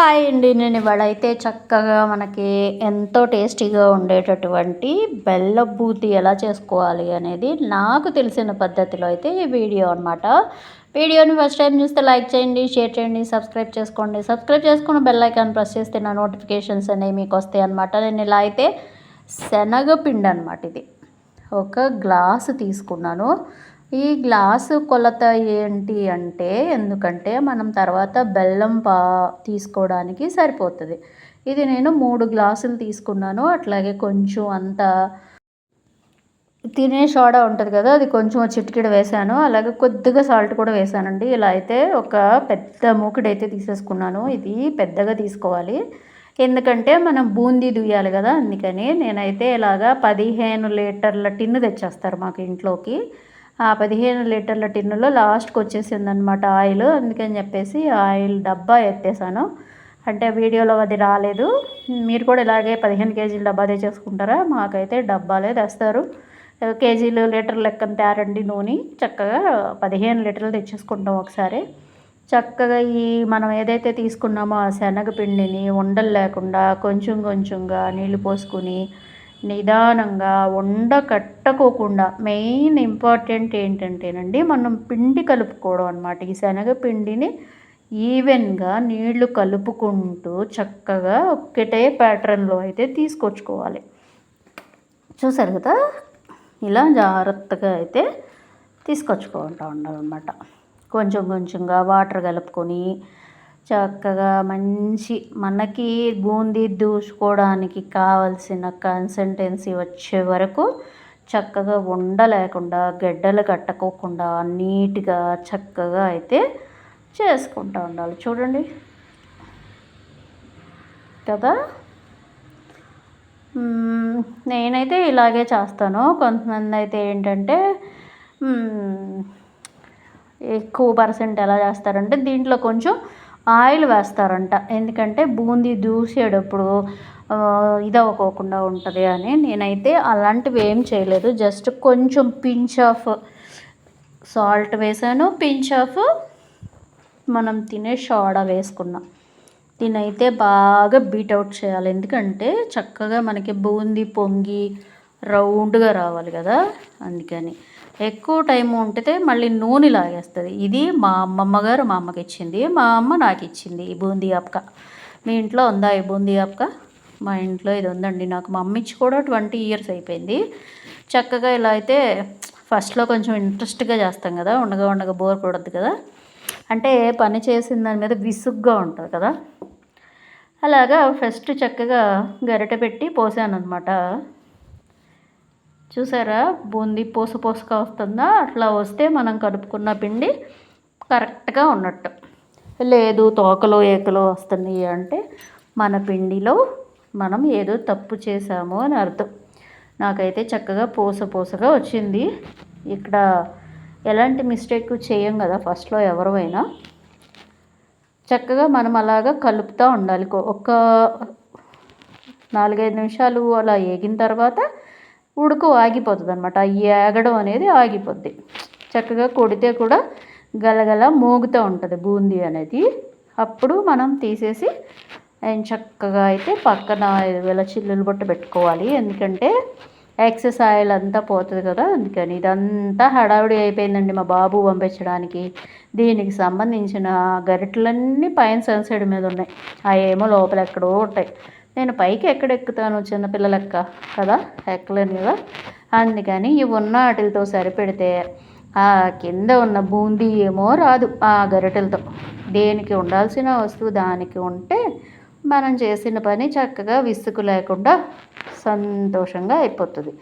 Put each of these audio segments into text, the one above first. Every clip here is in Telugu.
హాయ్ అండి. నేను ఇవాళ అయితే చక్కగా మనకి ఎంతో టేస్టీగా ఉండేటటువంటి బెల్ల బూతి ఎలా చేసుకోవాలి అనేది నాకు తెలిసిన పద్ధతిలో అయితే ఈ వీడియో అనమాట వీడియోని ఫస్ట్ టైం చూస్తే లైక్ చేయండి షేర్ చేయండి సబ్స్క్రైబ్ చేసుకోండి. సబ్స్క్రైబ్ చేసుకుని బెల్ ఐకాన్ ప్రెస్ చేస్తే నా నోటిఫికేషన్స్ అనేవి మీకు వస్తాయి అనమాట నేను ఇలా అయితే శనగపిండి అనమాట ఇది. ఒక గ్లాసు తీసుకున్నాను. ఈ గ్లాసు కొలత ఏంటి అంటే ఎందుకంటే మనం తర్వాత బెల్లం పా తీసుకోవడానికి సరిపోతుంది. ఇది నేను మూడు గ్లాసులు తీసుకున్నాను. అట్లాగే కొంచెం అంత తినే సోడా ఉంటుంది కదా అది కొంచెం చిటికెడ వేసాను. అలాగే కొద్దిగా సాల్ట్ కూడా వేసానండి. ఇలా అయితే ఒక పెద్ద మూకుడైతే తీసేసుకున్నాను. ఇది పెద్దగా తీసుకోవాలి. ఎందుకంటే మనం బూందీ దుయ్యాలి కదా అందుకని నేనైతే ఇలాగా పదిహేను లీటర్ల టిన్ను తెచ్చేస్తారు మాకు ఇంట్లోకి. ఆ పదిహేను లీటర్ల టిన్నులో లాస్ట్కి వచ్చేసింది అనమాట ఆయిల్. అందుకని చెప్పేసి ఆయిల్ డబ్బా ఎత్తేసాను. అంటే వీడియోలో అది రాలేదు. మీరు కూడా ఇలాగే పదిహేను కేజీల డబ్బా తెచ్చేసుకుంటారా? మాకైతే డబ్బాలే తెస్తారు. కేజీలు లీటర్ లెక్కన తేరండి నూనె. చక్కగా పదిహేను లీటర్లు తెచ్చేసుకుంటాం ఒకసారి. చక్కగా ఈ మనం ఏదైతే తీసుకున్నామో ఆ శనగపిండిని ఉండలు లేకుండా కొంచెం కొంచెంగా నీళ్ళు పోసుకుని నిదానంగా ఉండకట్టకోకుండా మెయిన్ ఇంపార్టెంట్ ఏంటంటేనండి మనం పిండి కలుపుకోవడం అనమాట ఈ శనగపిండిని ఈవెన్గా నీళ్ళు కలుపుకుంటూ చక్కగా ఒక్కటే ప్యాటర్న్లో అయితే తీసుకొచ్చుకోవాలి. చూసారు కదా? ఇలా జాగ్రత్తగా అయితే తీసుకొచ్చుకుంటూ ఉండాలన్నమాట. కొంచెం కొంచెంగా వాటర్ కలుపుకొని చక్కగా మంచి మనకి బూందీ దూసుకోవడానికి కావలసిన కన్సిస్టెన్సీ వచ్చే వరకు చక్కగా ఉండలేకుండా గడ్డలు కట్టుకోకుండా నీట్గా చక్కగా అయితే చేసుకుంటూ ఉండాలి. చూడండి. కదా? నేనైతే ఇలాగే చేస్తాను. కొంతమంది అయితే ఏంటంటే ఎక్కువ పర్సెంట్ ఎలా చేస్తారంటే దీంట్లో కొంచెం ఆయిల్ వేస్తారంట. ఎందుకంటే బూందీ దూసేటప్పుడు ఇదవ్వకోకుండా ఉంటుంది అని నేనైతే అలాంటివి ఏం చేయలేదు. జస్ట్ కొంచెం పించ్ ఆఫ్ సాల్ట్ వేసాను. పించ్ ఆఫ్ మనం తినే సోడా వేసుకున్నాం. దీనైతే బాగా బీట్ అవుట్ చేయాలి. ఎందుకంటే చక్కగా మనకి బూందీ పొంగి రౌండ్గా రావాలి కదా. అందుకని. ఎక్కువ టైం ఉంటే మళ్ళీ నూనె లాగేస్తుంది. ఇది మా అమ్మమ్మ గారు మా అమ్మకి ఇచ్చింది మా అమ్మ నాకు ఇచ్చింది ఈ బూందీ అప్క మీ ఇంట్లో ఉందా ఈ బూందీ అప్క మా ఇంట్లో ఇది ఉందండి. నాకు మా అమ్మ ఇచ్చి కూడా ట్వంటీ ఇయర్స్ అయిపోయింది. చక్కగా ఇలా అయితే ఫస్ట్లో కొంచెం ఇంట్రెస్ట్గా చేస్తాం కదా ఉండగా ఉండగా బోర్ కొడద్దు కదా. అంటే పని చేసిన దాని మీద విసుగ్గా ఉంటుంది కదా. అలాగా ఫస్ట్ చక్కగా గరిట పెట్టి పోసాను అనమాట చూసారా? బూందీ పూస పూసగా వస్తుందా? అట్లా వస్తే మనం కలుపుకున్న పిండి కరెక్ట్గా ఉన్నట్టు. లేదు తోకలో ఏకలో వస్తున్నాయి అంటే మన పిండిలో మనం ఏదో తప్పు చేసాము అని అర్థం. నాకైతే చక్కగా పూస పూసగా వచ్చింది. ఇక్కడ ఎలాంటి మిస్టేక్ చేయం కదా ఫస్ట్లో ఎవరైనా చక్కగా మనం అలాగా కలుపుతూ ఉండాలి. ఒక నాలుగైదు నిమిషాలు అలా ఏగిన తర్వాత ఉడుకు ఆగిపోతుంది అనమాట ఏగడం అనేది ఆగిపోద్ది. చక్కగా కొడితే కూడా గలగల మోగుతూ ఉంటుంది బూందీ అనేది. అప్పుడు మనం తీసేసి చక్కగా అయితే పక్కన ఇలా చిల్లులు బొట్టు పెట్టుకోవాలి. ఎందుకంటే ఎక్సెస్ ఆయిల్ అంతా పోతుంది కదా అందుకని ఇదంతా హడావిడి అయిపోయిందండి మా బాబు పంపించడానికి. దీనికి సంబంధించిన గరిటెలన్నీ పైన సన్సైడ్ మీద ఉన్నాయి. అవేమో ఏమో లోపల ఎక్కడో ఉంటాయి. నేను పైకి ఎక్కడెక్కుతాను చిన్నపిల్లలెక్క కదా? ఎక్కలేను కదా? అందుకని ఇవి ఉన్న వాటితో సరిపెడితే ఆ కింద ఉన్న బూందీ ఏమో రాదు ఆ గరిటెలతో. దేనికి ఉండాల్సిన వస్తువు దానికి ఉంటే మనం చేసిన పని చక్కగా విసుగు లేకుండా సంతోషంగా అయిపోతుంది.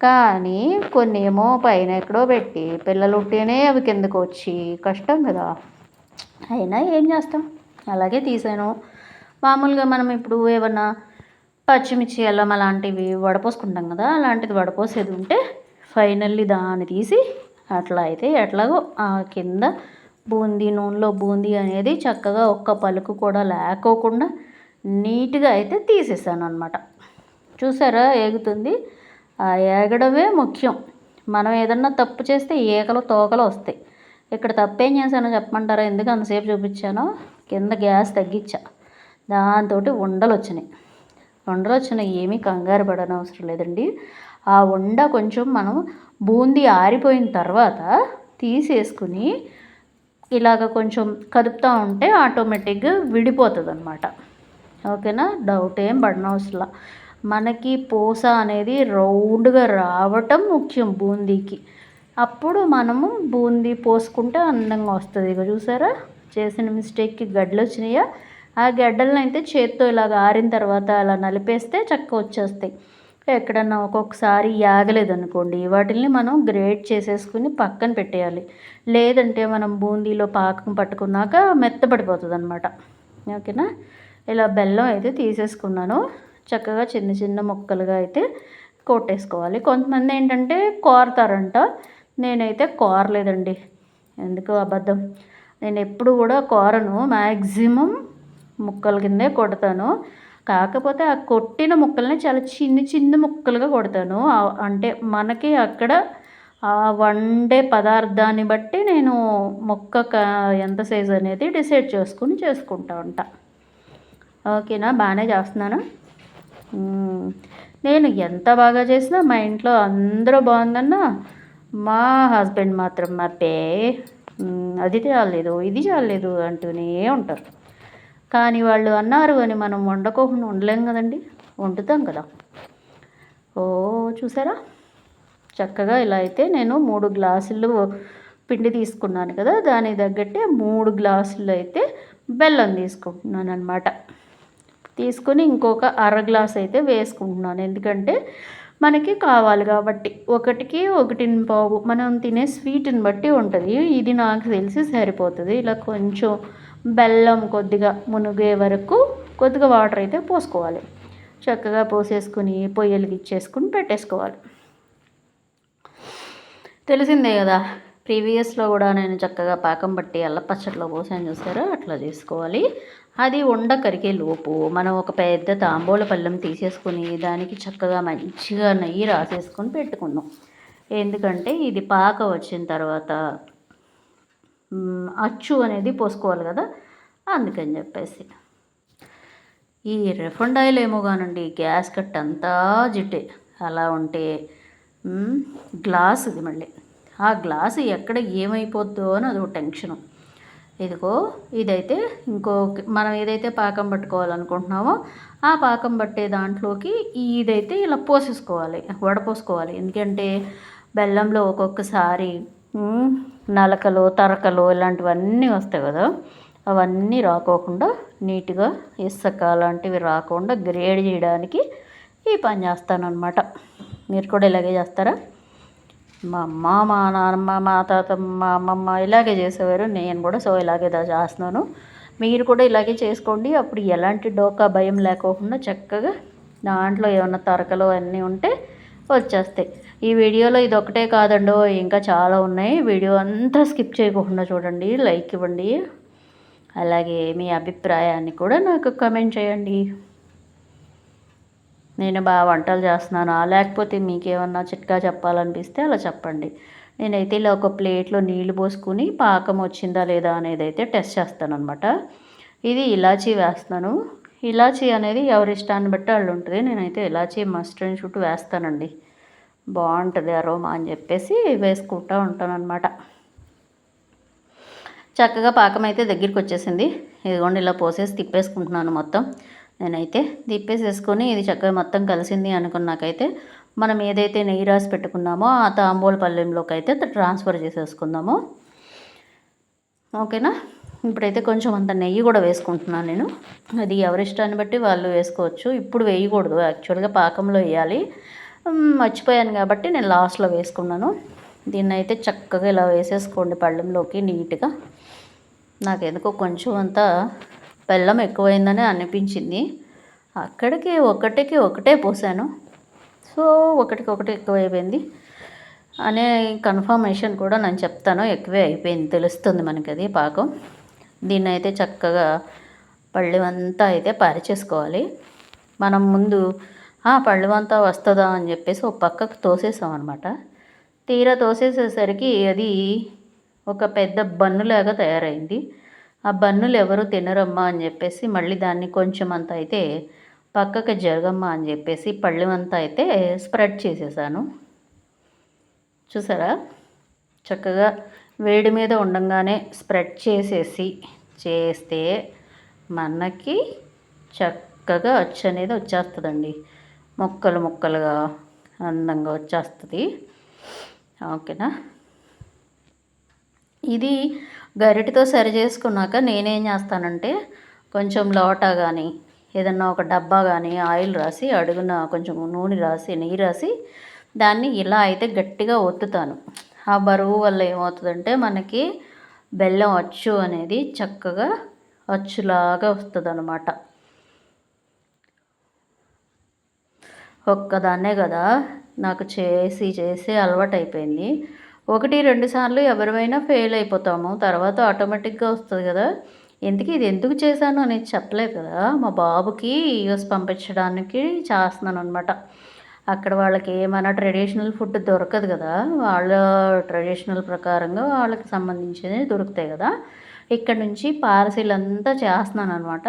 కానీ కొన్ని ఏమో పైన ఎక్కడో పెట్టి పిల్లలు ఉంటేనే అవి కిందకు వచ్చి కష్టం కదా? అయినా ఏం చేస్తాం? అలాగే తీసాను. మామూలుగా మనం ఇప్పుడు ఏమన్నా పచ్చిమిర్చి అల్లం అలాంటివి వడపోసుకుంటాం కదా అలాంటిది వడపోసేది ఉంటే ఫైనల్లీ దాన్ని తీసి అట్లా అయితే ఎట్లాగో ఆ కింద బూందీ నూనెలో బూందీ అనేది చక్కగా ఒక్క పలుకు కూడా లేకోకుండా నీట్గా అయితే తీసేసాను అనమాట చూసారా ఏగుతుంది? ఆ ఏగడమే ముఖ్యం. మనం ఏదన్నా తప్పు చేస్తే ఏకలు తోకలు వస్తాయి. ఇక్కడ తప్పేం చేశానో చెప్పమంటారా? ఎందుకు అంతసేపు చూపించానో? కింద గ్యాస్ తగ్గించా. దాంతో ఉండలు వచ్చినాయి ఉండలు వచ్చినాయి ఏమీ కంగారు పడనవసరం లేదండి. ఆ ఉండ కొంచెం మనం బూందీ ఆరిపోయిన తర్వాత తీసేసుకుని ఇలాగ కొంచెం కదుపుతూ ఉంటే ఆటోమేటిక్గా విడిపోతుంది అనమాట ఓకేనా? డౌట్ ఏం పడనవసరం మనకి పూస అనేది రౌండ్గా రావటం ముఖ్యం బూందీకి. అప్పుడు మనము బూందీ పోసుకుంటే అందంగా వస్తుంది. ఇక చూసారా? చేసిన మిస్టేక్కి గడ్డలు వచ్చినాయా ఆ గడ్డలను అయితే చేత్తో ఇలాగ ఆరిన తర్వాత అలా నలిపేస్తే చక్కగా వచ్చేస్తాయి. ఎక్కడన్నా ఒక్కొక్కసారి యాగలేదు అనుకోండి వాటిని మనం గ్రేట్ చేసేసుకుని పక్కన పెట్టేయాలి. లేదంటే మనం బూందీలో పాకం పట్టుకున్నాక మెత్తపడిపోతుంది అనమాట ఓకేనా? ఇలా బెల్లం అయితే తీసేసుకున్నాను. చక్కగా చిన్న చిన్న ముక్కలుగా అయితే కొట్టేసుకోవాలి. కొంతమంది ఏంటంటే కోరతారంట నేనైతే కోరలేదండి. ఎందుకు అబద్ధం? నేను ఎప్పుడు కూడా కోరను. మ్యాక్సిమం ముక్కల కిందే కొడతాను. కాకపోతే ఆ కొట్టిన ముక్కల్ని చాలా చిన్న చిన్న ముక్కలుగా కొడతాను. అంటే మనకి అక్కడ ఆ వండే పదార్థాన్ని బట్టి నేను మొక్క ఎంత సైజ్ అనేది డిసైడ్ చేసుకుని చేసుకుంటా ఉంటా. ఓకేనా? బాగానే చేస్తున్నాను? నేను ఎంత బాగా చేసినా మా ఇంట్లో అందరూ బాగుందన్నా మా హస్బెండ్ మాత్రం మా పే అది చాలేదు ఇది చాలేదు అంటూనే ఉంటారు. కానీ వాళ్ళు అన్నారు అని మనం వండకోకుండా ఉండలేం కదండి. వండుతాం కదా. ఓ చూసారా? చక్కగా ఇలా అయితే నేను మూడు గ్లాసులు పిండి తీసుకున్నాను కదా. దానికి తగ్గట్టే మూడు గ్లాసులు అయితే బెల్లం తీసుకుంటున్నాను అనమాట తీసుకొని ఇంకొక అర గ్లాస్ అయితే వేసుకుంటున్నాను. ఎందుకంటే మనకి కావాలి కాబట్టి. ఒకటికి ఒకటి పావు. మనం తినే స్వీట్ని బట్టి ఉంటుంది. ఇది నాకు తెలిసి సరిపోతుంది. ఇలా కొంచెం బెల్లం కొద్దిగా మునిగే వరకు కొద్దిగా వాటర్ అయితే పోసుకోవాలి. చక్కగా పోసేసుకుని పొయ్యలు ఇచ్చేసుకుని పెట్టేసుకోవాలి. తెలిసిందే కదా ప్రీవియస్లో కూడా నేను చక్కగా పాకం పట్టి అల్లపచ్చట్లో పోసాను చూసారా? అట్లా చేసుకోవాలి. అది ఉండ కరిగే లోపు మనం ఒక పెద్ద తాంబూల పళ్ళెం తీసేసుకుని దానికి చక్కగా మంచిగా నెయ్యి రాసేసుకొని పెట్టుకున్నాం. ఎందుకంటే ఇది పాక వచ్చిన తర్వాత అచ్చు అనేది పోసుకోవాలి కదా? అందుకని చెప్పేసి. ఈ రిఫండ్ ఆయిల్ ఏమో కానండి గ్యాస్ కట్ అంతా జిట్టే అలా ఉంటే గ్లాస్ ఇది మళ్ళీ. ఆ గ్లాసు ఎక్కడ ఏమైపోద్దో అని అదొక టెన్షను. ఇదిగో ఇదైతే ఇంకో మనం ఏదైతే పాకం పట్టుకోవాలనుకుంటున్నామో ఆ పాకం పట్టే దాంట్లోకి ఇదైతే ఇలా పోసేసుకోవాలి వడపోసుకోవాలి. ఎందుకంటే బెల్లంలో ఒక్కొక్కసారి నలకలు తరకలు ఇలాంటివన్నీ వస్తాయి కదా. అవన్నీ రాకోకుండా నీట్గా ఇసుక అలాంటివి రాకుండా గ్రేడ్ చేయడానికి ఈ పని చేస్తానన్నమాట. మీరు కూడా ఇలాగే చేస్తారా? మా అమ్మ మా నాన్నమ్మ మా తాత మా అమ్మమ్మ ఇలాగే చేసేవారు. నేను కూడా సో ఇలాగే చేస్తున్నాను. మీరు కూడా ఇలాగే చేసుకోండి. అప్పుడు ఎలాంటి డోకా భయం లేకోకుండా చక్కగా దాంట్లో ఏమైనా తరకలు అన్నీ ఉంటే వచ్చేస్తాయి. ఈ వీడియోలో ఇది ఒకటే కాదండో ఇంకా చాలా ఉన్నాయి. వీడియో అంతా స్కిప్ చేయకుండా చూడండి లైక్ ఇవ్వండి. అలాగే మీ అభిప్రాయాన్ని కూడా నాకు కమెంట్ చేయండి. నేను బాగా వంటలు చేస్తున్నానా? లేకపోతే మీకేమన్నా చిట్కా చెప్పాలనిపిస్తే అలా చెప్పండి. నేనైతే ఇలా ఒక ప్లేట్లో నీళ్ళు పోసుకుని పాకం వచ్చిందా లేదా అనేది అయితే టెస్ట్ చేస్తాను అనమాట ఇది ఇలాచీ వేస్తాను ఇలాచీ అనేది ఎవరి ఇష్టాన్ని బట్టి వాళ్ళు ఉంటుంది. నేనైతే ఇలాచీ మస్ట్ అండ్ వేస్తానండి. బాగుంటుంది అరోమా అని చెప్పేసి వేసుకుంటూ ఉంటాను అనమాట చక్కగా పాకం అయితే దగ్గరికి వచ్చేసింది. ఇదిగోండి ఇలా పోసేసి తిప్పేసుకుంటున్నాను మొత్తం. నేనైతే తిప్పేసేసుకొని ఇది చక్కగా మొత్తం కలిసింది అనుకున్నాకైతే మనం ఏదైతే నెయ్యి రాసి పెట్టుకున్నామో ఆ తాంబూల పల్లెంలోకి అయితే ట్రాన్స్ఫర్ చేసేసుకుందాము. ఓకేనా? ఇప్పుడైతే కొంచెం అంత నెయ్యి కూడా వేసుకుంటున్నాను నేను. అది ఎవరిష్టాన్ని బట్టి వాళ్ళు వేసుకోవచ్చు. ఇప్పుడు వేయకూడదు. యాక్చువల్గా పాకంలో వేయాలి. మర్చిపోయాను కాబట్టి నేను లాస్ట్లో వేసుకున్నాను. దీన్ని అయితే చక్కగా ఇలా వేసేసుకోండి పళ్ళెంలోకి నీట్గా. నాకు ఎందుకో కొంచెం అంతా బెల్లం ఎక్కువైందని అనిపించింది. అక్కడికి ఒకటికి ఒకటే పోసాను. సో ఒకటికి ఒకటి ఎక్కువైపోయింది. అనే కన్ఫర్మేషన్ కూడా నేను చెప్తాను ఎక్కువే అయిపోయింది తెలుస్తుంది మనకి అది పాకం. దీన్ని అయితే చక్కగా పళ్ళెమంతా అయితే పరిచేసుకోవాలి మనం ముందు పళ్ళు అంతా వస్తుందా అని చెప్పేసి ఒక పక్కకు తోసేసాం అనమాట తీరా తోసేసేసరికి అది ఒక పెద్ద బన్నులాగా తయారైంది. ఆ బన్నులు ఎవరు తినరమ్మా అని చెప్పేసి మళ్ళీ దాన్ని కొంచెం అంత అయితే పక్కకి జరగమ్మా అని చెప్పేసి పళ్ళెమంతా అయితే స్ప్రెడ్ చేసేసాను. చూసారా? చక్కగా వేడి మీద ఉండంగానే స్ప్రెడ్ చేసేసి చేస్తే మనకి చక్కగా అచ్చు అనేది వచ్చేస్తుందండి. మొక్కలు మొక్కలుగా అందంగా వచ్చేస్తుంది. ఓకేనా? ఇది గరిటతో సరి చేసుకున్నాక నేనేం చేస్తానంటే కొంచెం లోటా కానీ ఏదన్నా ఒక డబ్బా కానీ ఆయిల్ రాసి అడుగున కొంచెం నూనె రాసి నెయ్యి రాసి దాన్ని ఇలా అయితే గట్టిగా ఒత్తుతాను. ఆ బరువు వల్ల ఏమవుతుందంటే మనకి బెల్లం అచ్చు అనేది చక్కగా అచ్చులాగా వస్తుంది అనమాట ఒక్కదాన్నే కదా నాకు చేసి చేసి అలవాటు అయిపోయింది ఒకటి రెండు సార్లు ఎవరిమైనా ఫెయిల్ అయిపోతాము. తర్వాత ఆటోమేటిక్గా వస్తుంది కదా. ఎందుకు ఇది ఎందుకు చేశాను అనేది చెప్పలేదు కదా. మా బాబుకి యూఎస్ పంపించడానికి చేస్తున్నాను అనమాట అక్కడ వాళ్ళకి ఏమైనా ట్రెడిషనల్ ఫుడ్ దొరకదు కదా. వాళ్ళ ట్రెడిషనల్ ప్రకారంగా వాళ్ళకి సంబంధించినవి దొరుకుతాయి కదా. ఇక్కడ నుంచి పార్సిల్ అంతా చేస్తున్నాను అనమాట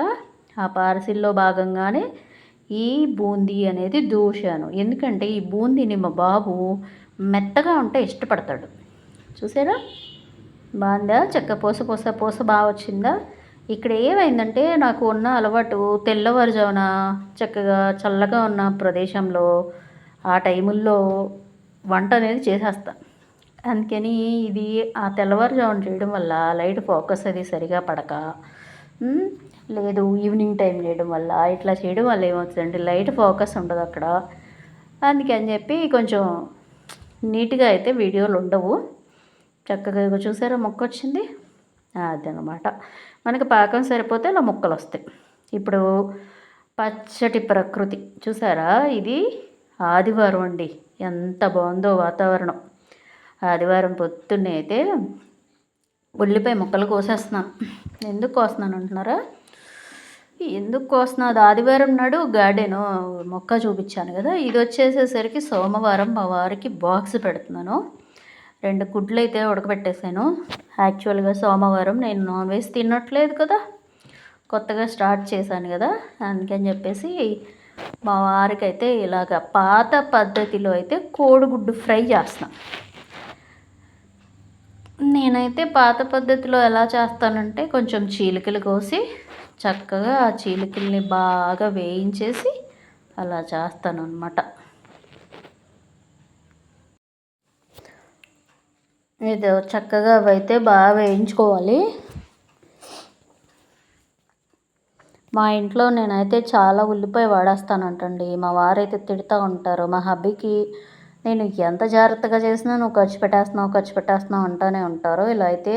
ఆ పార్సిల్లో భాగంగానే ఈ బూందీ అనేది దూశాను ఎందుకంటే ఈ బూందీని మా బాబు మెత్తగా ఉంటే ఇష్టపడతాడు. చూసారా? బాగుందా? చెక్క పూస పూస పూస బాగా వచ్చిందా? ఇక్కడ ఏమైందంటే నాకు ఉన్న అలవాటు తెల్లవారుజామున చక్కగా చల్లగా ఉన్న ప్రదేశంలో ఆ టైముల్లో వంట అనేది చేసేస్తా. అందుకని ఇది ఆ తెల్లవారుజామున చేయడం వల్ల లైట్ ఫోకస్ అది సరిగా పడక. లేదు ఈవినింగ్ టైం చేయడం వల్ల. ఇట్లా చేయడం వల్ల ఏమవుతుందంటే లైట్ ఫోకస్ ఉండదు అక్కడ. అందుకని చెప్పి కొంచెం నీట్గా అయితే వీడియోలు ఉండవు. చక్కగా చూసారా మొక్క వచ్చింది? అదనమాట. మనకి పాకం సరిపోతే ఇలా మొక్కలు వస్తాయి. ఇప్పుడు పచ్చటి ప్రకృతి. చూసారా? ఇది ఆదివారం అండి. ఎంత బాగుందో వాతావరణం. ఆదివారం పొద్దున్నే అయితే ఉల్లిపాయ ముక్కలు కోసేస్తున్నాను. ఎందుకు కోస్తున్నాను అంటున్నారా? ఎందుకు కోస్తున్నా అది ఆదివారం నాడు గార్డెను మొక్క చూపించాను కదా. ఇది వచ్చేసేసరికి సోమవారం మా వారికి బాక్స్ పెడుతున్నాను. రెండు గుడ్లు అయితే ఉడకబెట్టేశాను. యాక్చువల్గా సోమవారం నేను నాన్ వెజ్ తినట్లేదు కదా. కొత్తగా స్టార్ట్ చేశాను కదా. అందుకని చెప్పేసి మా వారికి అయితే ఇలాగ పాత పద్ధతిలో అయితే కోడిగుడ్డు ఫ్రై చేస్తాను నేనైతే పాత పద్ధతిలో ఎలా చేస్తానంటే కొంచెం చీలికలు కోసి చక్కగా ఆ చీలికల్ని బాగా వేయించేసి అలా చేస్తాను అనమాట ఇది చక్కగా అవైతే బాగా వేయించుకోవాలి. మా ఇంట్లో నేనైతే చాలా ఉల్లిపాయ వాడేస్తానంటండి. మా వారైతే తిడుతూ ఉంటారు. మా హబ్బీకి నేను ఎంత జాగ్రత్తగా చేసినా నువ్వు ఖర్చు పెట్టేస్తున్నావు ఖర్చు పెట్టేస్తున్నావు అంటూనే ఉంటారు. ఇలా అయితే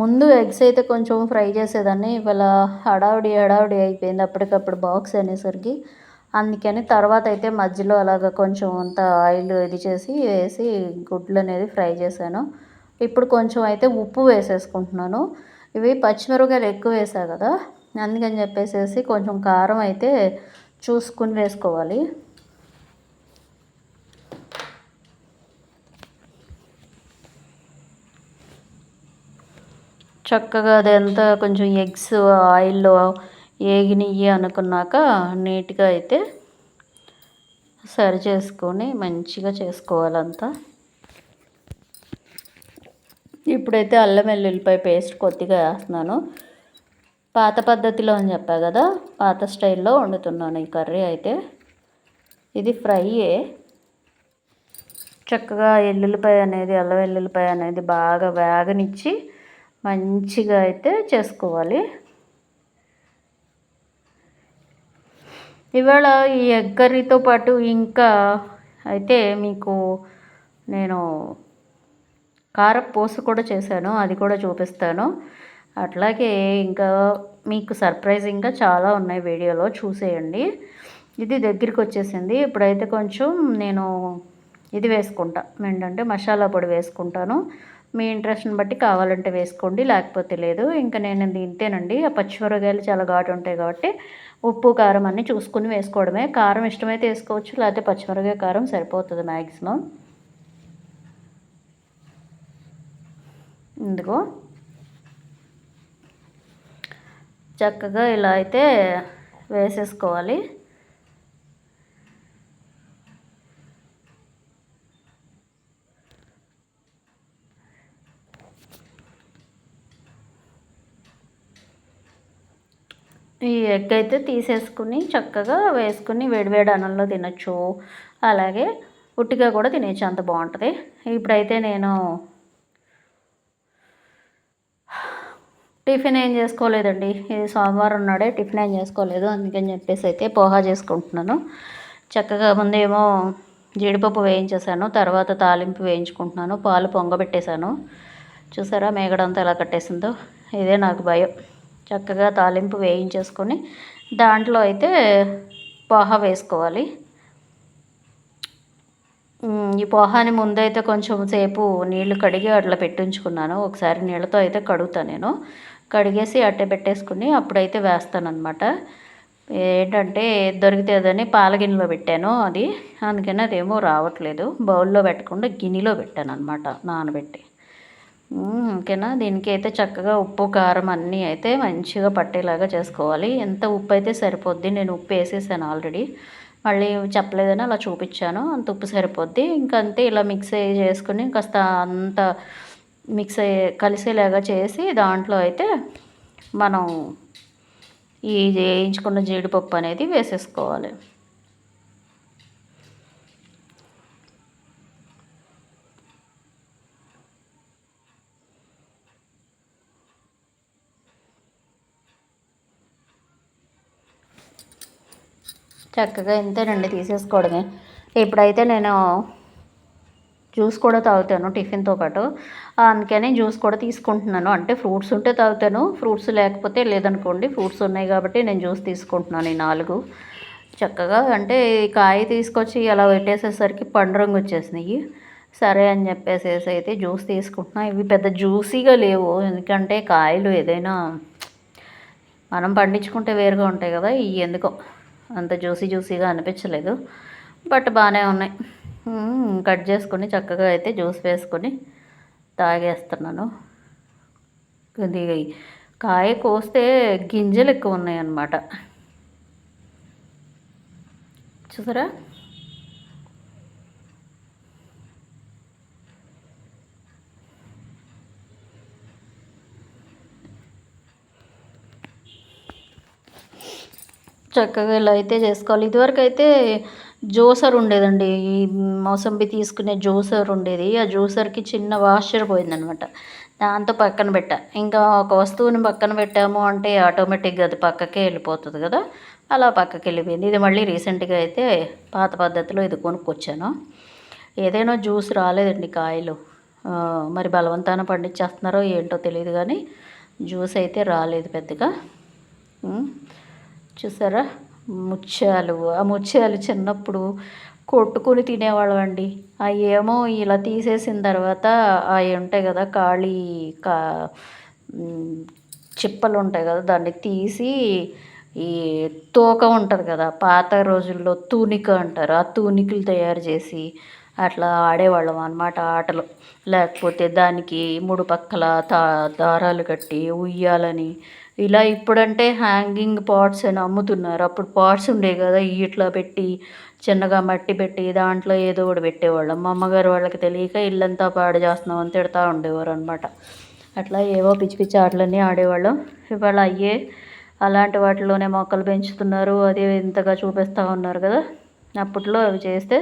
ముందు ఎగ్స్ అయితే కొంచెం ఫ్రై చేసేదాన్ని. ఇవాళ హడావుడి హడావుడి అయిపోయింది అప్పటికప్పుడు బాక్స్ అనేసరికి. అందుకని తర్వాత అయితే మధ్యలో అలాగ కొంచెం అంత ఆయిల్ ఇది చేసి వేసి గుడ్లు అనేది ఫ్రై చేశాను. ఇప్పుడు కొంచెం అయితే ఉప్పు వేసేసుకుంటున్నాను. ఇవి పచ్చిమిరపకాయలు ఎక్కువ వేసా కదా. అందుకని చెప్పేసేసి కొంచెం కారం అయితే చూసుకుని వేసుకోవాలి. చక్కగా అదంతా కొంచెం ఎగ్స్ ఆయిల్లో ఏగినయ్యి అనుకున్నాక నీట్గా అయితే సరి చేసుకొని మంచిగా చేసుకోవాలంతా. ఇప్పుడైతే అల్లం వెల్లుల్లిపాయ పేస్ట్ కొద్దిగా వేస్తున్నాను. పాత పద్ధతిలో అని చెప్పా కదా పాత స్టైల్లో వండుతున్నాను ఈ కర్రీ అయితే. ఇది ఫ్రైయే. చక్కగా ఎల్లుల్లిపాయ అనేది అల్లం వెల్లుల్లిపాయ అనేది బాగా వేగనిచ్చి మంచిగా అయితే చేసుకోవాలి. ఇవాళ ఈ ఎగ్ కర్రీతో పాటు ఇంకా అయితే మీకు నేను కారపూస కూడా చేశాను అది కూడా చూపిస్తాను. అట్లాగే ఇంకా మీకు సర్ప్రైజింగ్గా చాలా ఉన్నాయి వీడియోలో చూసేయండి. ఇది దగ్గరికి వచ్చేసింది. ఇప్పుడైతే కొంచెం నేను ఇది వేసుకుంటా ఏంటంటే మసాలా పొడి వేసుకుంటాను. మీ ఇంట్రెస్ట్ని బట్టి కావాలంటే వేసుకోండి లేకపోతే లేదు. ఇంకా నేను ఇంతేనండి. ఆ పచ్చిమిరకాయలు చాలా ఘాటు ఉంటాయి కాబట్టి ఉప్పు కారం అన్నీ చూసుకుని వేసుకోవడమే. కారం ఇష్టమైతే వేసుకోవచ్చు లేకపోతే పచ్చిమిరకాయ కారం సరిపోతుంది మ్యాక్సిమం ఇందుకో. చక్కగా ఇలా అయితే వేసేసుకోవాలి. ఈ ఎగ్ అయితే తీసేసుకుని చక్కగా వేసుకుని వేడివేడి అన్నంలో తినచ్చు. అలాగే ఉట్టిగా కూడా తినేచ్చు అంత బాగుంటుంది. ఇప్పుడైతే నేను టిఫిన్ ఏం చేసుకోలేదండి. ఇది సోమవారం ఉన్నాడే టిఫిన్ ఏం చేసుకోలేదు అందుకని చెప్పేసి అయితే పోహా చేసుకుంటున్నాను. చక్కగా ముందేమో జీడిపప్పు వేయించేసాను తర్వాత తాలింపు వేయించుకుంటున్నాను పాలు పొంగబెట్టేశాను. చూసారా మేగడంతా ఎలా కట్టేసిందో? ఇదే నాకు భయం. చక్కగా తాలింపు వేయించేసుకొని దాంట్లో అయితే పోహా వేసుకోవాలి. ఈ పోహాని ముందైతే కొంచెం సేపు నీళ్ళు కడిగి అట్లా పెట్టించుకున్నాను. ఒకసారి నీళ్ళతో అయితే కడుగుతాను నేను. కడిగేసి అట్టే పెట్టేసుకుని అప్పుడైతే వేస్తాను అనమాట ఏంటంటే దొరికితేదని పాలగిన్నెలో పెట్టాను అది. అందుకని అదేమో రావట్లేదు. బౌల్లో పెట్టకుండా గిన్నెలో పెట్టాను అనమాట నానబెట్టి. ఓకేనా? దీనికి అయితే చక్కగా ఉప్పు కారం అన్నీ అయితే మంచిగా పట్టేలాగా చేసుకోవాలి. ఎంత ఉప్పు అయితే సరిపోద్ది నేను ఉప్పు వేసేసాను ఆల్రెడీ. మళ్ళీ చెప్పలేదని అలా చూపించాను. అంత ఉప్పు సరిపోద్ది. ఇంకా అంతే ఇలా మిక్స్ చేసుకుని కాస్త అంత మిక్స్ అయ్యే కలిసేలాగా చేసి దాంట్లో అయితే మనం ఈ వేయించుకున్న జీడిపప్పు అనేది వేసేసుకోవాలి. చక్కగా ఇంతేనండి తీసేసుకోవడమే. ఇప్పుడైతే నేను జ్యూస్ కూడా తాగుతాను టిఫిన్తో పాటు. అందుకని జ్యూస్ కూడా తీసుకుంటున్నాను. అంటే ఫ్రూట్స్ ఉంటే తాగుతాను ఫ్రూట్స్ లేకపోతే లేదనుకోండి ఫ్రూట్స్ ఉన్నాయి కాబట్టి నేను జ్యూస్ తీసుకుంటున్నాను ఈ నాలుగు. చక్కగా అంటే కాయ తీసుకొచ్చి అలా పెట్టేసేసరికి పండు రంగు వచ్చేసినాయి. సరే అని చెప్పేసేసి అయితే జ్యూస్ తీసుకుంటున్నా. ఇవి పెద్ద జ్యూసీగా లేవు. ఎందుకంటే కాయలు ఏదైనా మనం పండించుకుంటే వేరుగా ఉంటాయి కదా ఇవి ఎందుకో. అంత జ్యూసీ జ్యూసీగా అనిపించలేదు. బట్ బాగానే ఉన్నాయి. కట్ చేసుకొని చక్కగా అయితే జ్యూస్ వేసుకొని తాగేస్తున్నాను. ఇది కాయ కోస్తే గింజలు ఎక్కువ ఉన్నాయన్నమాట. చూసారా? చక్కగా ఇలా అయితే చేసుకోవాలి. ఇదివరకు అయితే జ్యూసర్ ఉండేదండి. ఈ మోసంబి తీసుకునే జ్యూసర్ ఉండేది. ఆ జ్యూసర్కి చిన్న వాషర్ పోయిందనమాట. దాంతో పక్కన పెట్టా. ఇంకా ఒక వస్తువుని పక్కన పెట్టాము అంటే ఆటోమేటిక్గా అది పక్కకే వెళ్ళిపోతుంది కదా. అలా పక్కకి వెళ్ళిపోయింది. ఇది మళ్ళీ రీసెంట్గా అయితే పాత పద్ధతిలో ఇది కొనుక్కొచ్చాను. ఏదైనా జ్యూస్ రాలేదండి కాయలు. మరి బలవంతాన పండించేస్తున్నారో ఏంటో తెలియదు కానీ జ్యూస్ అయితే రాలేదు పెద్దగా. చూసారా? ముత్యాలు. ఆ ముత్యాలు చిన్నప్పుడు కొట్టుకొని తినేవాళ్ళం అండి. అవి ఏమో ఇలా తీసేసిన తర్వాత అవి ఉంటాయి కదా ఖాళీ కా చిప్పలు ఉంటాయి కదా దాన్ని తీసి ఈ తోక ఉంటుంది కదా పాత రోజుల్లో తూనిక అంటారు. ఆ తూనికలు తయారు చేసి అట్లా ఆడేవాళ్ళం అనమాట ఆటలు. లేకపోతే దానికి మూడు పక్కల తా దారాలు కట్టి ఉయ్యాలని ఇలా ఇప్పుడంటే హ్యాంగింగ్ పాట్స్ అని అమ్ముతున్నారు. అప్పుడు పాట్స్ ఉండే కదా ఇట్లా పెట్టి చిన్నగా మట్టి పెట్టి దాంట్లో ఏదో ఒకటి పెట్టేవాళ్ళం. మా అమ్మగారు వాళ్ళకి తెలియక ఇల్లంతా పాడు చేస్తున్నాం అని తిడతా ఉండేవారు అనమాట అట్లా ఏవో పిచ్చి పిచ్చి ఆటలన్నీ ఆడేవాళ్ళం. ఇవాళ అయ్యే అలాంటి వాటిలోనే మొక్కలు పెంచుతున్నారు. అది ఇంతగా చూపిస్తూ ఉన్నారు కదా. అప్పట్లో అవి చేస్తే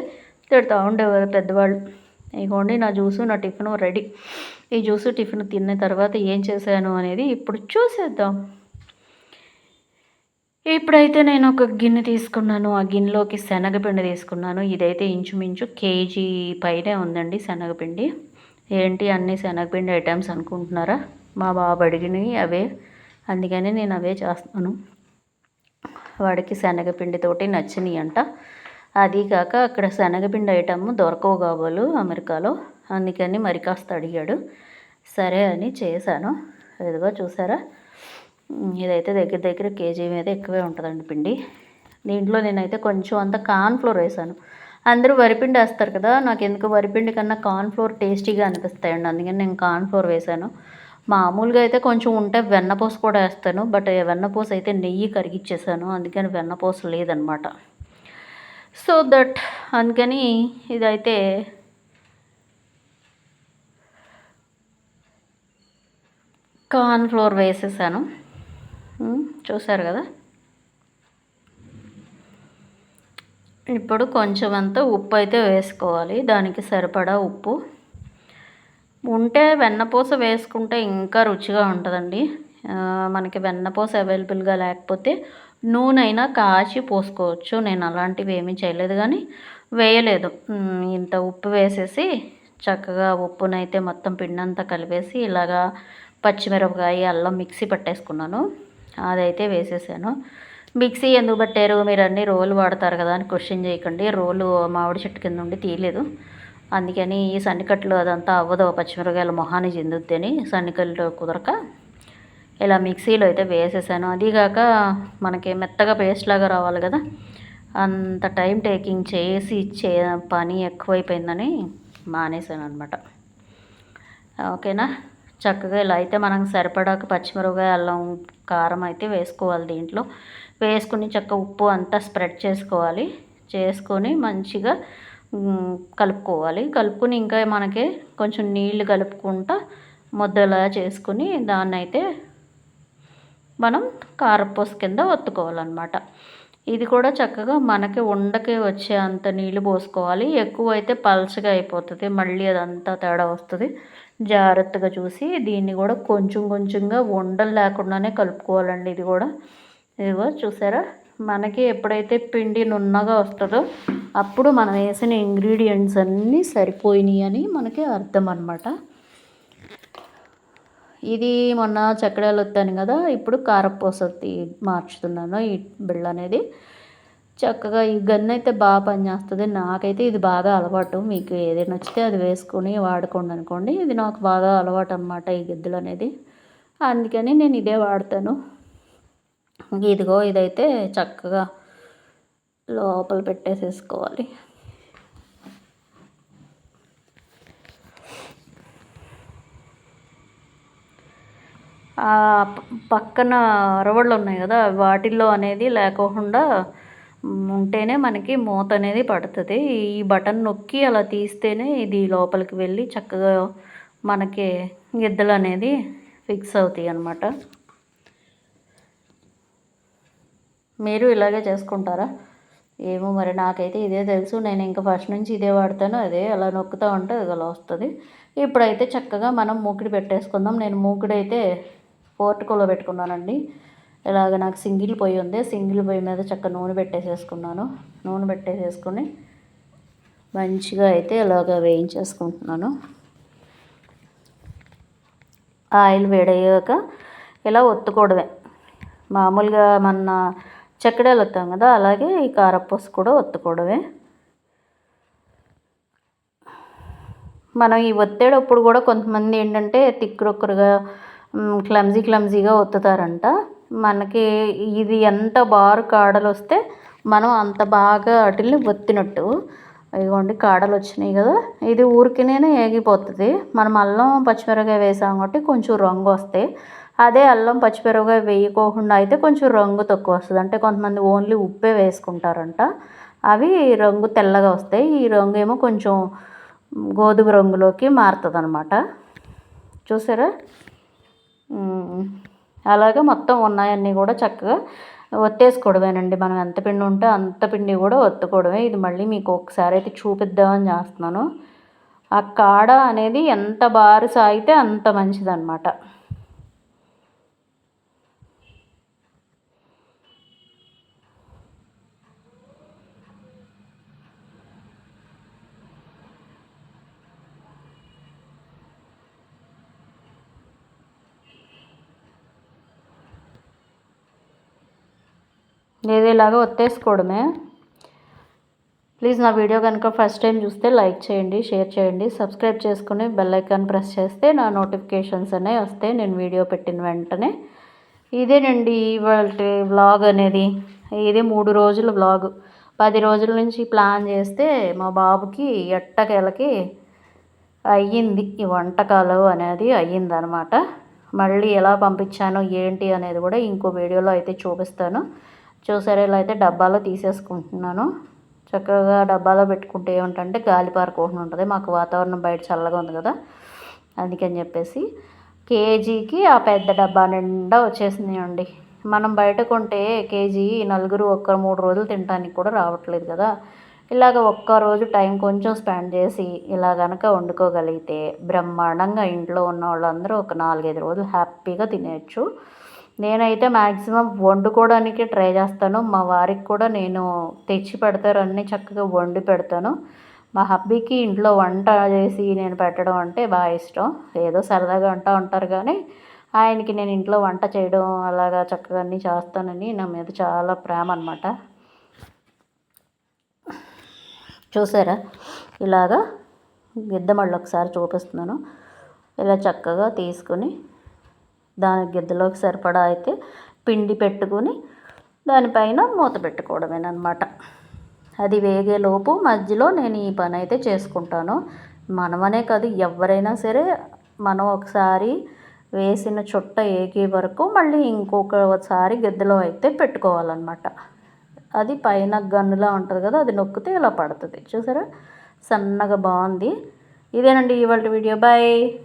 తిడతా ఉండేవారు పెద్దవాళ్ళు. ఇగోండి నా జ్యూసు నా టిఫిన్ రెడీ. ఈ జ్యూసు టిఫిన్ తిన్న తర్వాత ఏం చేశాను అనేది ఇప్పుడు చూసేద్దాం. ఇప్పుడైతే నేను ఒక గిన్నె తీసుకున్నాను. ఆ గిన్నెలోకి శనగపిండి తీసుకున్నాను. ఇదైతే ఇంచుమించు కేజీ పైనే ఉందండి శనగపిండి. ఏంటి అన్ని శనగపిండి ఐటమ్స్ అనుకుంటున్నారా? మా బాబు అడిగినవి అవే. అందుకని నేను అవే చేస్తాను వాడికి శనగపిండితోటి నచ్చినాయి అంట. అది కాక అక్కడ శనగపిండి ఐటమ్ దొరకవు కాబోలు అమెరికాలో. అందుకని మరి కాస్త అడిగాడు. సరే అని చేశాను. ఇదిగో చూసారా? ఇదైతే దగ్గర దగ్గర కేజీ మీద ఎక్కువే ఉంటుందండి పిండి. దీంట్లో నేనైతే కొంచెం అంత కార్న్ఫ్లోర్ వేసాను. అందరూ వరిపిండి వేస్తారు కదా నాకు ఎందుకు వరిపిండి కన్నా కార్న్ఫ్లోర్ టేస్టీగా అనిపిస్తాయండి. అందుకని నేను కార్న్ఫ్లోర్ వేసాను మామూలుగా అయితే కొంచెం ఉంటే వెన్నపూస కూడా వేస్తాను బట్ వెన్నపూస అయితే నెయ్యి కరిగిచ్చేసాను. అందుకని వెన్నపూస లేదనమాట. సో దట్ అందుకని ఇదైతే కార్న్ ఫ్లోర్ వేసేసాను. చూసారు కదా? ఇప్పుడు కొంచెం అంత ఉప్పు అయితే వేసుకోవాలి. దానికి సరిపడా ఉప్పు. ఉంటే వెన్నపూస వేసుకుంటే ఇంకా రుచిగా ఉంటుందండి. మనకి వెన్నపూస అవైలబుల్గా లేకపోతే నూనె అయినా కాచి పోసుకోవచ్చు. నేను అలాంటివి ఏమీ చేయలేదు కానీ వేయలేదు. ఇంత ఉప్పు వేసేసి చక్కగా ఉప్పునైతే మొత్తం పిండంతా కలిపేసి ఇలాగా పచ్చిమిరపకాయ అల్లం మిక్సీ పట్టేసుకున్నాను. అదైతే వేసేసాను. మిక్సీ ఎందుకు పట్టారు? మీరు అన్ని రోలు వాడతారు కదా అని క్వశ్చన్ చేయకండి. రోలు మామిడి చెట్టు కింద ఉండి తీయలేదు. అందుకని ఈ సన్నికట్లు అదంతా అవ్వదు. పచ్చిమిరపకాయల మొహాన్ని చెందుద్దని సన్నికట్లు కుదరక ఇలా మిక్సీలో అయితే వేసేసాను. అదీగాక మనకి మెత్తగా పేస్ట్ లాగా రావాలి కదా. అంత టైం టేకింగ్ చేసి చే పని ఎక్కువైపోయిందని మానేసాను అనమాట ఓకేనా? చక్కగా ఇలా అయితే మనం సరిపడాక పచ్చిమిరపకాయ అల్లం కారం అయితే వేసుకోవాలి దీంట్లో. వేసుకుని చక్క ఉప్పు అంతా స్ప్రెడ్ చేసుకోవాలి. చేసుకొని మంచిగా కలుపుకోవాలి. కలుపుకొని ఇంకా మనకి కొంచెం నీళ్ళు కలుపుకుంటా ముద్దలా చేసుకుని దాన్ని అయితే మనం కారపూస కింద ఒత్తుకోవాలన్నమాట. ఇది కూడా చక్కగా మనకి ఉండకి వచ్చే అంత నీళ్ళు పోసుకోవాలి. ఎక్కువ అయితే పల్చగా అయిపోతుంది. మళ్ళీ అదంతా తేడా వస్తుంది. జాగ్రత్తగా చూసి దీన్ని కూడా కొంచెం కొంచెంగా ఉండలు లేకుండానే కలుపుకోవాలండి ఇది కూడా. ఇదిగో చూసారా? మనకి ఎప్పుడైతే పిండి నున్నగా వస్తుందో అప్పుడు మనం వేసిన ఇంగ్రీడియంట్స్ అన్నీ సరిపోయినాయి అని మనకి అర్థం అనమాట ఇది మొన్న చక్కడాలు వస్తాను కదా ఇప్పుడు కారపూస మార్చుతున్నాను ఈ బిళ్ళ అనేది. చక్కగా ఈ గన్ అయితే బాగా పనిచేస్తుంది. నాకైతే ఇది బాగా అలవాటు. మీకు ఏది నచ్చితే అది వేసుకొని వాడుకోండి అనుకోండి. ఇది నాకు బాగా అలవాటు అనమాట ఈ గిద్దలు అనేది. అందుకని నేను ఇదే వాడతాను. ఇదిగో ఇదైతే చక్కగా లోపల పెట్టేసేసుకోవాలి. పక్కన అరవళ్ళు ఉన్నాయి కదా వాటిల్లో అనేది లేకోకుండా ఉంటేనే మనకి మూత అనేది పడుతుంది. ఈ బటన్ నొక్కి అలా తీస్తేనే ఇది లోపలికి వెళ్ళి చక్కగా మనకి గిద్దలు అనేది ఫిక్స్ అవుతాయి అన్నమాట. మీరు ఇలాగే చేసుకుంటారా? ఏమో మరి నాకైతే ఇదే తెలుసు. నేను ఇంకా ఫస్ట్ నుంచి ఇదే వాడతాను. అదే అలా నొక్కుతూ ఉంటే అది అలా వస్తుంది. ఇప్పుడైతే చక్కగా మనం మూకిడి పెట్టేసుకుందాం. నేను మూకిడి అయితే పోర్టుకోలో పెట్టుకున్నానండి. ఇలాగ నాకు సింగిల్ పొయ్యి ఉంది. సింగిల్ పొయ్యి మీద చక్క నూనె పెట్టేసేసుకున్నాను. నూనె పెట్టేసేసుకొని మంచిగా అయితే ఇలాగ వేయించేసుకుంటున్నాను. ఆయిల్ వేడయ్యాక ఇలా ఒత్తుకోవడమే. మామూలుగా మన చక్కడాలు వస్తాం కదా అలాగే ఈ కారపూస కూడా ఒత్తుకోవడమే. మనం ఈ ఒత్తేటప్పుడు కూడా కొంతమంది ఏంటంటే తిక్కురొక్కరుగా క్లమ్జీ క్లమ్జీగా ఒత్తుతారంట. మనకి ఇది ఎంత బారు కాడలు వస్తే మనం అంత బాగా వాటిని ఒత్తినట్టు. ఇదిగోండి కాడలు వచ్చినాయి కదా. ఇది ఊరికినే ఏగిపోతుంది. మనం అల్లం పచ్చిమిరపకాయ వేసాం కాబట్టి కొంచెం రంగు వస్తాయి అదే అల్లం పచ్చిమిరపకాయ వేయకోకుండా అయితే కొంచెం రంగు తక్కువ వస్తుంది. అంటే కొంతమంది ఓన్లీ ఉప్పే వేసుకుంటారంట. అవి రంగు తెల్లగా వస్తాయి ఈ రంగు ఏమో కొంచెం గోధుమ రంగులోకి మారుతుంది అనమాట చూసారా? అలాగే మొత్తం ఉన్నాయన్నీ కూడా చక్కగా ఒత్తేసుకోవడమేనండి. మనం ఎంత పిండి ఉంటే అంత పిండి కూడా ఒత్తుకోవడమే. ఇది మళ్ళీ మీకు ఒకసారి అయితే చూపిద్దామని చేస్తున్నాను. ఆ కాడ అనేది ఎంత బారు సాగితే అంత మంచిదన్నమాట. ఏదేలాగా ఒత్తేసుకోవడమే. ప్లీజ్ నా వీడియో కనుక ఫస్ట్ టైం చూస్తే లైక్ చేయండి షేర్ చేయండి. సబ్స్క్రైబ్ చేసుకుని బెల్ ఐకాన్ ప్రెస్ చేస్తే నా నోటిఫికేషన్స్ అనేవి వస్తాయి. నేను వీడియో పెట్టిన వెంటనే. ఇదేనండి ఇవాళ వ్లాగ్ అనేది. ఇది మూడు రోజుల వ్లాగ్. పది రోజుల నుంచి ప్లాన్ చేస్తే మా బాబుకి ఎట్టకేలకి అయ్యింది. ఈ వంటకాలు అనేది అయ్యిందనమాట. మళ్ళీ ఎలా పంపించాను ఏంటి అనేది కూడా ఇంకో వీడియోలో అయితే చూపిస్తాను. చూసారా ఇలా అయితే డబ్బాలో తీసేసుకుంటున్నాను. చక్కగా డబ్బాలో పెట్టుకుంటే ఏమిటంటే గాలి పారుకోకుండా ఉంటుంది. మాకు వాతావరణం బయట చల్లగా ఉంది కదా. అందుకని చెప్పేసి కేజీకి ఆ పెద్ద డబ్బా నిండా వచ్చేసినాయండి మనం బయట కొంటే కేజీ నలుగురు ఒక్క మూడు రోజులు తినడానికి కూడా రావట్లేదు కదా. ఇలాగ ఒక్కరోజు టైం కొంచెం స్పెండ్ చేసి ఇలా కనుక వండుకోగలిగితే బ్రహ్మాండంగా ఇంట్లో ఉన్న వాళ్ళందరూ ఒక నాలుగైదు రోజులు హ్యాపీగా తినేయచ్చు. నేనైతే మ్యాక్సిమం వండుకోవడానికి ట్రై చేస్తాను. మా వారికి కూడా నేను తెచ్చి పెడతారన్నీ చక్కగా వండి పెడతాను. మా హబ్బీకి ఇంట్లో వంట చేసి నేను పెట్టడం అంటే బాగా ఇష్టం. ఏదో సరదాగా అంటూ ఉంటారు కానీ ఆయనకి నేను ఇంట్లో వంట చేయడం అలాగా చక్కగా అన్నీ చేస్తానని నా మీద చాలా ప్రేమ అనమాట చూసారా? ఇలాగా గిద్ద మళ్ళీ ఒకసారి చూపిస్తున్నాను. ఇలా చక్కగా తీసుకుని దాని గిద్దలోకి సరిపడా అయితే పిండి పెట్టుకుని దానిపైన మూత పెట్టుకోవడమేనమాట అది వేగేలోపు మధ్యలో నేను ఈ పని అయితే చేసుకుంటాను. మనమనే కాదు ఎవరైనా సరే మనం ఒకసారి వేసిన చుట్ట ఏగే వరకు మళ్ళీ ఇంకొకసారి గిద్దలో అయితే పెట్టుకోవాలన్నమాట. అది పైన గన్నులా ఉంటుంది కదా అది నొక్కితే ఇలా పడుతుంది. చూసారా? సన్నగా బాగుంది. ఇదేనండి ఇవాళ వీడియో. బాయ్!